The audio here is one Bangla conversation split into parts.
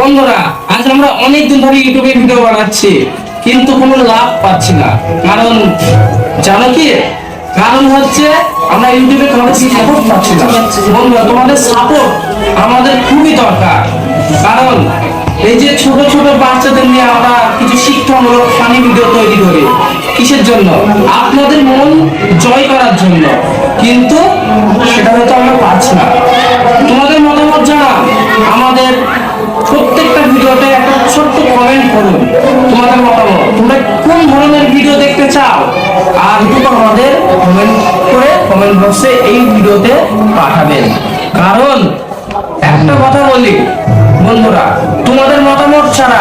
বন্ধুরা, আজ আমরা অনেক দিন ধরে ইউটিউবে ভিডিও বানাচ্ছি, কিন্তু কোনো লাভ পাচ্ছি না। কারণ, জানো কি? কারণ হচ্ছে, আমরা ইউটিউবে কারও সাপোর্ট পাচ্ছি না। বন্ধুরা, তোমাদের সাপোর্ট আমাদের খুবই দরকার। কারণ, এই যে ছোট ছোট বাচ্চাদের নিয়ে আমরা কিছু শিক্ষামূলক ফানি ভিডিও তৈরি করি, কিসের জন্য? আপনাদের মন জয় করার জন্য। কিন্তু, সেটা হয়তো আমরা কমেন্ট করুন। তোমাদের মতামত। তোমরা কোন ধরনের ভিডিও দেখতে চাও? আর দুটো আমাদের কমেন্ট করে কমেন্ট বক্সে এই ভিডিওতে পাঠাবেন। কারণ একটা কথা বলি বন্ধুরা তোমাদের মতামত ছাড়া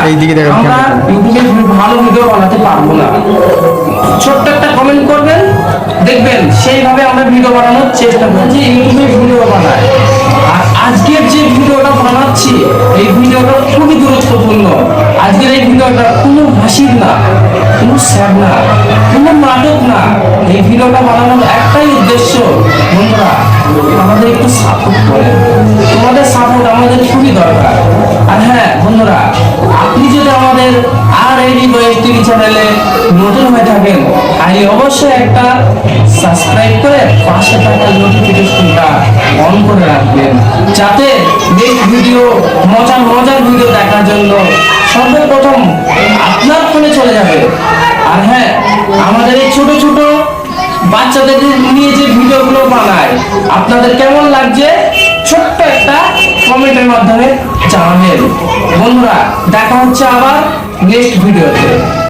আমরা ইউটিউবে ভালো ভিডিও বানাতে পারব না। ছোট্ট একটা কমেন্ট করবেন দেখবেন সেইভাবে আমরা ভিডিও বানানোর চেষ্টা করছি ইউটিউবে ভিডিও বানায়। আর আজকের যে ভিডিওটা বানাচ্ছি এই ভিডিওটা খুবই কোনো স্যাড না কোনো নাটক না। এই ভিডিওটা বানানোর একটাই উদ্দেশ্য, বন্ধুরা, আমাদের একটু সাপোর্ট করে। তোমাদের সাপোর্ট আমাদের খুবই দরকার। আর হ্যাঁ বন্ধুরা, আপনি যদি আমাদের আর বয়েস টিভি চ্যানেলে নতুন হয়ে থাকেন, তাহলে অবশ্যই একটা সাবস্ক্রাইব করে পাশে থাকা নোটিফিকেশনটা অন করে রাখবেন। যাতে নেক্সট ভিডিও মজার মজার ভিডিও দেখার জন্য সর্বপ্রথম আপনার ফোনে চলে যাবে। আর হ্যাঁ আমাদের এই ছোট ছোট বাচ্চাদের নিয়ে যে ভিডিওগুলো বানায়, আপনাদের কেমন লাগছে? ছোট্ট একটা কমেন্টের মাধ্যমে জানাবেন। বন্ধুরা, দেখা হচ্ছে আবার নেক্সট ভিডিওতে